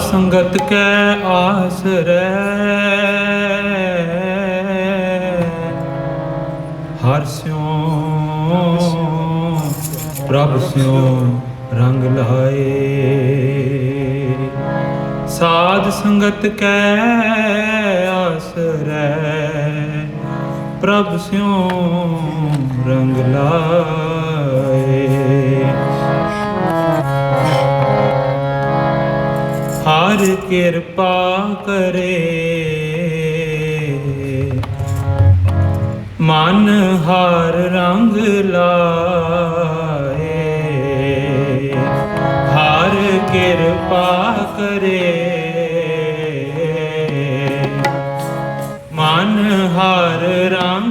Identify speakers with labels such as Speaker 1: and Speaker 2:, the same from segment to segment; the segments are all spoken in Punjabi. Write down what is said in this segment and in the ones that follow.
Speaker 1: ਸੰਗਤ ਕੈ ਆਸਰੈ। ਹਰ ਸਿਉ, ਪ੍ਰਭ ਸਿਉ ਰੰਗ ਲਾਏ। ਸਾਧ ਸੰਗਤ ਕੈ ਆਸਰੈ, ਪ੍ਰਭ ਸਿਉ ਰੰਗ ਲਾਏ। ਹਰ ਕਿਰਪਾ ਕਰੇ। ਮਨ ਹਰ ਰੰਗ ਲਾਏ। ਹਰ ਕਿਰਪਾ ਕਰੇ। ਮਨ ਹਰ ਰੰਗ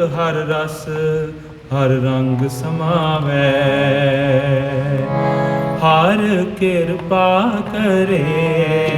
Speaker 1: ਨਾਨਕ ਹਰ ਰਸ ਹਰ ਰੰਗ ਸਮਾਵੈ। ਹਰ ਕਿਰਪਾ ਕਰੇ।